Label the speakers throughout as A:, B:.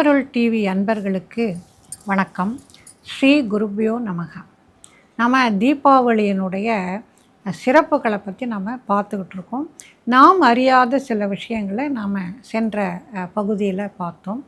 A: திருவருள் டிவி அன்பர்களுக்கு வணக்கம். ஸ்ரீ குருபியோ நமக. நம்ம தீபாவளியினுடைய சிறப்புகளை பற்றி நம்ம பார்த்துக்கிட்டு இருக்கோம். நாம் அறியாத சில விஷயங்களை நாம் சென்ற பகுதியில் பார்த்தோம்.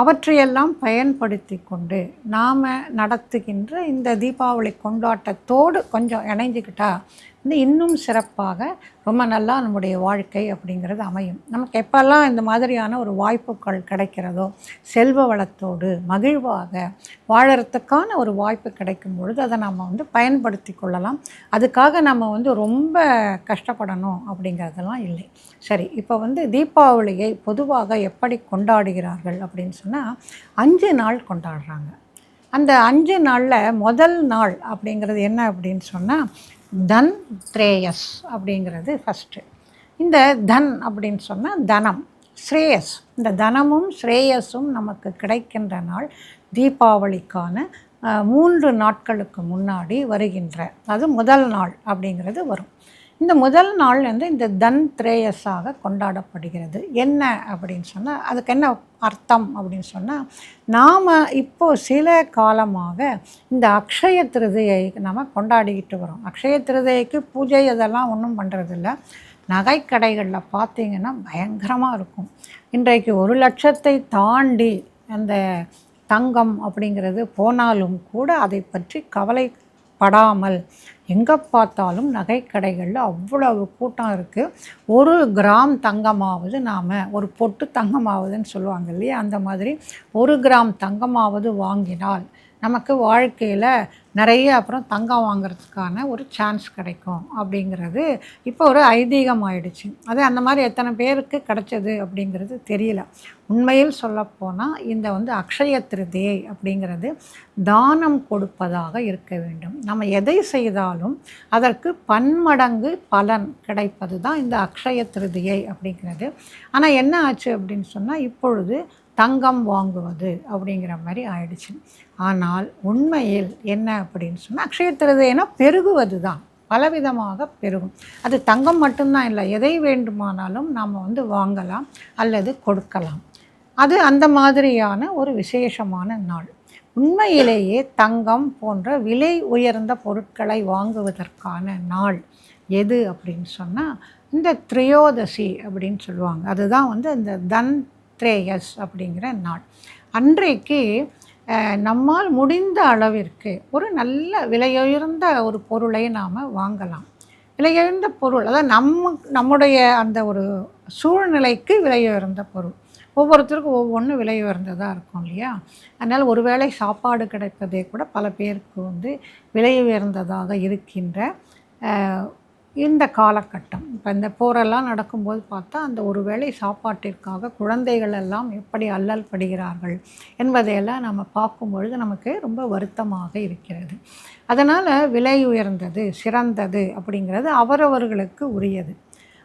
A: அவற்றையெல்லாம் பயன்படுத்தி கொண்டு நாம் நடத்துகின்ற இந்த தீபாவளி கொண்டாட்டத்தோடு கொஞ்சம் இணைஞ்சிக்கிட்டால் வந்து இன்னும் சிறப்பாக ரொம்ப நல்லா நம்முடைய வாழ்க்கை அப்படிங்கிறது அமையும். நமக்கு எப்போல்லாம் இந்த மாதிரியான ஒரு வாய்ப்புகள் கிடைக்கிறதோ செல்வ வளத்தோடு மகிழ்வாக வாழறதுக்கான ஒரு வாய்ப்பு கிடைக்கும் பொழுது அதை நம்ம வந்து பயன்படுத்தி கொள்ளலாம். அதுக்காக நம்ம வந்து ரொம்ப கஷ்டப்படணும் அப்படிங்கிறதெல்லாம் இல்லை. சரி இப்போ வந்து தீபாவளியை பொதுவாக எப்படி கொண்டாடுகிறார்கள் அப்படின்னு சொன்னால் அஞ்சு நாள் கொண்டாடுறாங்க. அந்த அஞ்சு நாளில் முதல் நாள் அப்படிங்கிறது என்ன அப்படின்னு சொன்னால் தன் த்ரேயஸ் அப்படிங்கிறது ஃபஸ்ட்டு இந்த தன் அப்படின்னு சொன்னால் தனம் ஸ்ரேயஸ். இந்த தனமும் ஸ்ரேயஸும் நமக்கு கிடைக்கின்ற நாள் தீபாவளிக்கான மூன்று நாட்களுக்கு முன்னாடி வருகின்ற அது முதல் நாள் அப்படிங்கிறது வரும். இந்த முதல் நாள் வந்து இந்த தன் திரேயஸாக கொண்டாடப்படுகிறது. என்ன அப்படின்னு சொன்னால் அதுக்கு என்ன அர்த்தம் அப்படின்னு சொன்னால் நாம் இப்போது சில காலமாக இந்த அக்ஷய திருதையை நாம் கொண்டாடிக்கிட்டு வரோம். அக்ஷய திருதைக்கு பூஜை அதெல்லாம் ஒன்றும் பண்ணுறதில்ல நகைக்கடைகளில் பார்த்திங்கன்னா பயங்கரமாக இருக்கும். இன்றைக்கு ஒரு லட்சத்தை தாண்டி அந்த தங்கம் அப்படிங்கிறது போனாலும் கூட அதை பற்றி கவலைப்படாமல் எங்கே பார்த்தாலும் நகைக்கடைகளில் அவ்வளவு கூட்டம் இருக்குது ஒரு கிராம் தங்கமாவது நாம் ஒரு பொட்டு தங்கமாவதுன்னு சொல்லுவாங்க இல்லையா? அந்த மாதிரி ஒரு கிராம் தங்கமாவது வாங்கினால் நமக்கு வாழ்க்கையில் நிறைய அப்புறம் தங்கம் வாங்கிறதுக்கான ஒரு சான்ஸ் கிடைக்கும் அப்படிங்கிறது இப்போ ஒரு ஐதீகம் ஆயிடுச்சு. அது அந்த மாதிரி எத்தனை பேருக்கு கிடைச்சது அப்படிங்கிறது தெரியல. உண்மையில் சொல்லப்போனால் இந்த வந்து அக்ஷய திருதியை அப்படிங்கிறது தானம் கொடுப்பதாக இருக்க வேண்டும். நம்ம எதை செய்தாலும் அதற்கு பன்மடங்கு பலன் கிடைப்பது தான் இந்த அக்ஷய திருதியை அப்படிங்கிறது. ஆனால் என்ன ஆச்சு அப்படின்னு சொன்னால் இப்பொழுது தங்கம் வாங்குவது அப்படிங்கிற மாதிரி ஆயிடுச்சு. ஆனால் உண்மையில் என்ன அப்படின்னு சொன்னால் அக்ஷய பெருகுவது தான் பலவிதமாக பெருகும். அது தங்கம் மட்டும்தான் இல்லை எதை வேண்டுமானாலும் நாம் வந்து வாங்கலாம் அல்லது கொடுக்கலாம். அது அந்த மாதிரியான ஒரு விசேஷமான நாள். உண்மையிலேயே தங்கம் போன்ற விலை உயர்ந்த பொருட்களை வாங்குவதற்கான நாள் எது அப்படின்னு சொன்னால் இந்த திரையோதசி அப்படின்னு சொல்லுவாங்க. அதுதான் வந்து இந்த தன் த்ரேயஸ் அப்படிங்கிற நாள். அன்றைக்கு நம்மால் முடிந்த அளவிற்கு ஒரு நல்ல விலையுயர்ந்த ஒரு பொருளை நாம் வாங்கலாம். விலையுயர்ந்த பொருள் அதாவது நம்ம நம்முடைய அந்த ஒரு சூழ்நிலைக்கு விலையுயர்ந்த பொருள். ஒவ்வொருத்தருக்கும் ஒவ்வொன்றும் விலை உயர்ந்ததாக இருக்கும் இல்லையா? அதனால் ஒருவேளை சாப்பாடு கிடைப்பதே கூட பல பேருக்கு வந்து விலை உயர்ந்ததாக இருக்கின்ற இந்த காலகட்டம். இப்போ இந்த போரெல்லாம் நடக்கும்போது பார்த்தா அந்த ஒரு வேளை சாப்பாட்டிற்காக குழந்தைகள் எல்லாம் எப்படி அல்லல் படுகிறார்கள் என்பதையெல்லாம் நம்ம பார்க்கும்பொழுது நமக்கு ரொம்ப வருத்தமாக இருக்கிறது. அதனால் விலை உயர்ந்தது சிறந்தது அப்படிங்கிறது அவரவர்களுக்கு உரியது.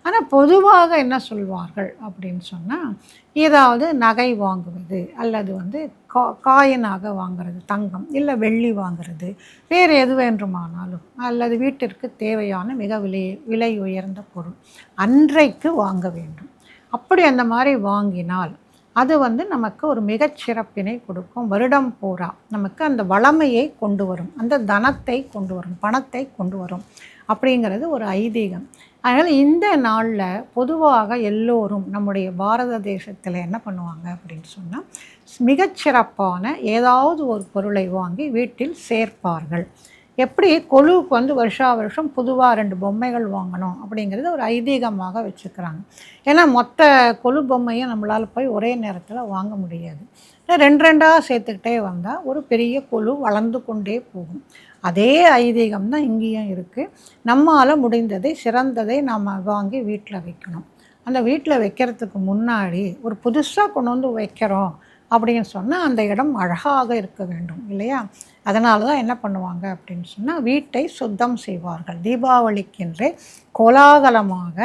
A: ஆனால் பொதுவாக என்ன சொல்வார்கள் அப்படின்னு சொன்னால் ஏதாவது நகை வாங்குவது அல்லது வந்து கா காயினாக வாங்கிறது தங்கம் இல்லை வெள்ளி வாங்கிறது வேறு எது வேண்டுமானாலும் அல்லது வீட்டிற்கு தேவையான மிக விலை விலை உயர்ந்த பொருள் அன்றைக்கு வாங்க வேண்டும். அப்படி அந்த மாதிரி வாங்கினால் அது வந்து நமக்கு ஒரு மிகச்சிறப்பினை கொடுக்கும். வருடம் பூரா நமக்கு அந்த வளமையை கொண்டு வரும் அந்த தனத்தை கொண்டு வரும் பணத்தை கொண்டு வரும் அப்படிங்கிறது ஒரு ஐதீகம். அதனால் இந்த நாளில் பொதுவாக எல்லோரும் நம்முடைய பாரத தேசத்தில் என்ன பண்ணுவாங்க அப்படின்னு சொன்னால் மிகச்சிறப்பான ஏதாவது ஒரு பொருளை வாங்கி வீட்டில் சேர்ப்பார்கள். எப்படி கொழுவுக்கு வந்து வருஷா வருஷம் பொதுவாக ரெண்டு பொம்மைகள் வாங்கணும் அப்படிங்கிறது ஒரு ஐதீகமாக வச்சுக்கிறாங்க. ஏன்னா மொத்த கொழு பொம்மையும் நம்மளால் போய் ஒரே நேரத்தில் வாங்க முடியாது. ரெண்டு ரெண்டாக சேர்த்துக்கிட்டே வந்தால் ஒரு பெரிய கொழு வளர்ந்து கொண்டே போகும். அதே ஐதீகம் தான் இங்கேயும் இருக்குது நம்மால் முடிந்ததை சிறந்ததை நாம் வாங்கி வீட்டில் வைக்கணும். அந்த வீட்டில் வைக்கிறதுக்கு முன்னாடி ஒரு புதுசாக கொண்டு வந்து வைக்கிறோம் அப்படின்னு சொன்னால் அந்த இடம் அழகாக இருக்க வேண்டும் இல்லையா? அதனால தான் என்ன பண்ணுவாங்க அப்படின்னு சொன்னால் வீட்டை சுத்தம் செய்வார்கள். தீபாவளிக்கென்றே கோலாகலமாக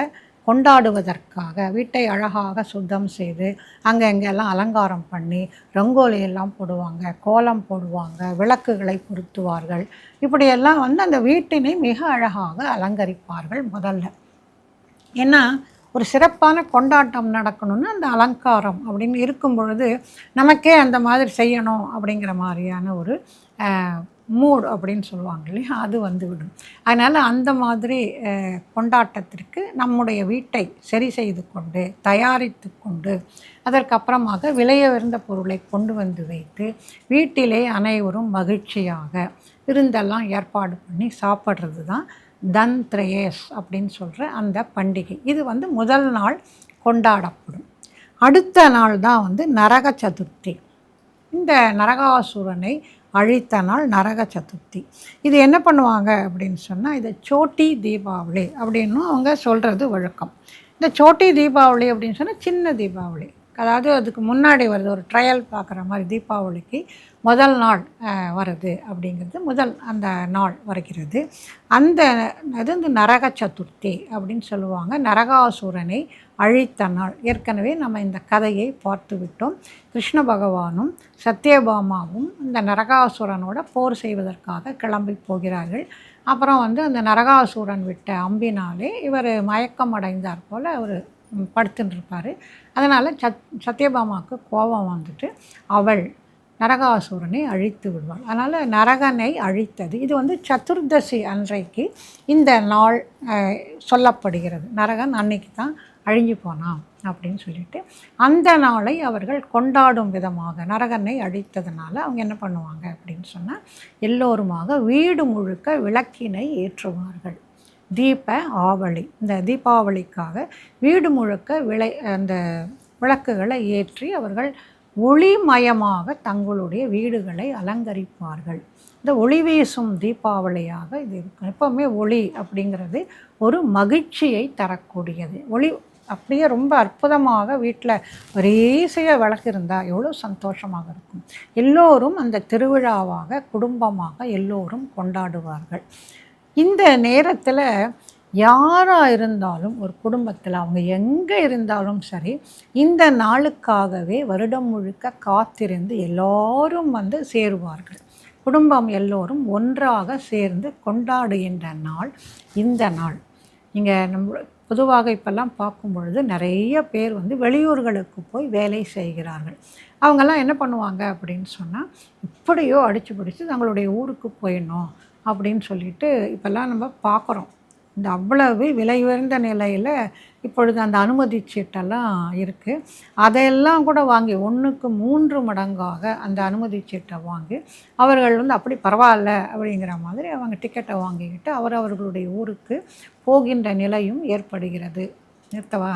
A: கொண்டாடுவதற்காக வீட்டை அழகாக சுத்தம் செய்து அங்கே எங்கெல்லாம் அலங்காரம் பண்ணி ரங்கோலி எல்லாம் போடுவாங்க கோலம் போடுவாங்க விளக்குகளை பொருத்துவார்கள். இப்படியெல்லாம் வந்து அந்த வீட்டினை மிக அழகாக அலங்கரிப்பார்கள் முதல்ல. ஏன்னா ஒரு சிறப்பான கொண்டாட்டம் நடக்கணும்னா அந்த அலங்காரம் அப்படின்னு இருக்கும் பொழுது நமக்கே அந்த மாதிரி செய்யணும் அப்படிங்கிற மாதிரியான ஒரு மூட் அப்படின்னு சொல்லுவாங்க இல்லையா? அது வந்து விடும். அதனால் அந்த மாதிரி கொண்டாட்டத்திற்கு நம்முடைய வீட்டை சரி செய்து கொண்டு தயாரித்து கொண்டு அதற்கப்புறமாக விலையுயர்ந்த பொருளை கொண்டு வந்து வைத்து வீட்டிலே அனைவரும் மகிழ்ச்சியாக விருந்தெல்லாம் ஏற்பாடு பண்ணி சாப்பிட்றது தான் தன்த்ரேயஸ் அப்படின்னு சொல்கிற அந்த பண்டிகை. இது வந்து முதல் நாள் கொண்டாடப்படும். அடுத்த நாள் தான் வந்து நரக சதுர்த்தி. இந்த நரகாசுரனை அழித்த நாள் நரக சதுர்த்தி. இது என்ன பண்ணுவாங்க அப்படின்னு சொன்னால் இதை சோட்டி தீபாவளி அப்படின்னும் அவங்க சொல்கிறது வழக்கம். இந்த சோட்டி தீபாவளி அப்படின்னு சொன்னால் சின்ன தீபாவளி. அதாவது அதுக்கு முன்னாடி வருது ஒரு ட்ரையல் பார்க்குற மாதிரி தீபாவளிக்கு முதல் நாள் வருது அப்படிங்கிறது முதல் அந்த நாள் வருகிறது. அந்த அது வந்து நரக சதுர்த்தி அப்படின்னு சொல்லுவாங்க. நரகாசுரனை அழித்த நாள். ஏற்கனவே நம்ம இந்த கதையை பார்த்து விட்டோம். கிருஷ்ண பகவானும் சத்யபாமாவும் இந்த நரகாசுரனோட போர் செய்வதற்காக கிளம்பி போகிறார்கள். அப்புறம் வந்து அந்த நரகாசுரன் விட்ட அம்பினாலே இவர் மயக்கம் அடைந்தார் போல் அவர் படுத்துன்னு இருப்பார் அதனால் சத் சத்யபாமாவுக்கு கோபம் வந்துட்டு அவள் நரகாசுரனை அழித்து விடுவாள். அதனால் நரகனை அழித்தது. இது வந்து சதுர்தசி அன்றைக்கு இந்த நாள் சொல்லப்படுகிறது. நரகன் அன்னைக்கு தான் அழிஞ்சு போனான் அப்படின்னு சொல்லிட்டு அந்த நாளை அவர்கள் கொண்டாடும் விதமாக நரகனை அழித்ததுனால அவங்க என்ன பண்ணுவாங்க அப்படின்னு சொன்னால் எல்லோருமாக வீடு முழுக்க விளக்கினை ஏற்றுவார்கள். தீப ஆவளி. இந்த தீபாவளிக்காக வீடு முழுக்க விளை அந்த விளக்குகளை ஏற்றி அவர்கள் ஒளிமயமாக தங்களுடைய வீடுகளை அலங்கரிப்பார்கள். இந்த ஒளி வீசும் தீபாவளியாக இது இருக்கும். எப்போவுமே ஒளி அப்படிங்கிறது ஒரு மகிழ்ச்சியை தரக்கூடியது. ஒளி அப்படியே ரொம்ப அற்புதமாக வீட்டில் வரிசையாக விளக்கு இருந்தால் எவ்வளோ சந்தோஷமாக இருக்கும். எல்லோரும் அந்த திருவிழாவாக குடும்பமாக எல்லோரும் கொண்டாடுவார்கள். இந்த நேரத்தில் யாராக இருந்தாலும் ஒரு குடும்பத்தில் அவங்க எங்கே இருந்தாலும் சரி இந்த நாளுக்காகவே வருடம் முழுக்க காத்திருந்து எல்லோரும் வந்து சேருவார்கள். குடும்பம் எல்லோரும் ஒன்றாக சேர்ந்து கொண்டாடுகின்ற நாள் இந்த நாள். நீங்கள் நம்ம பொதுவாக இப்போல்லாம் பார்க்கும் பொழுது நிறைய பேர் வந்து வெளியூர்களுக்கு போய் வேலை செய்கிறார்கள். அவங்கெல்லாம் என்ன பண்ணுவாங்க அப்படின்னு சொன்னால் எப்படியோ அடித்து பிடிச்சி தங்களுடைய ஊருக்கு போயிடணும். அப்படின்னு சொல்லிட்டு இப்போல்லாம் நம்ம பார்க்குறோம். இந்த அவ்வளவு விலை உயர்ந்த நிலையில் இப்பொழுது அந்த அனுமதி சீட்டெல்லாம் இருக்குது அதையெல்லாம் கூட வாங்கி ஒன்றுக்கு மூன்று மடங்காக அந்த அனுமதி சீட்டை வாங்கி அவர்கள் வந்து அப்படி பரவாயில்ல அப்படிங்கிற மாதிரி அவங்க டிக்கெட்டை வாங்கிக்கிட்டு அவர் அவர்களுடைய ஊருக்கு போகின்ற நிலையும் ஏற்படுகிறது. நிறுத்தவா?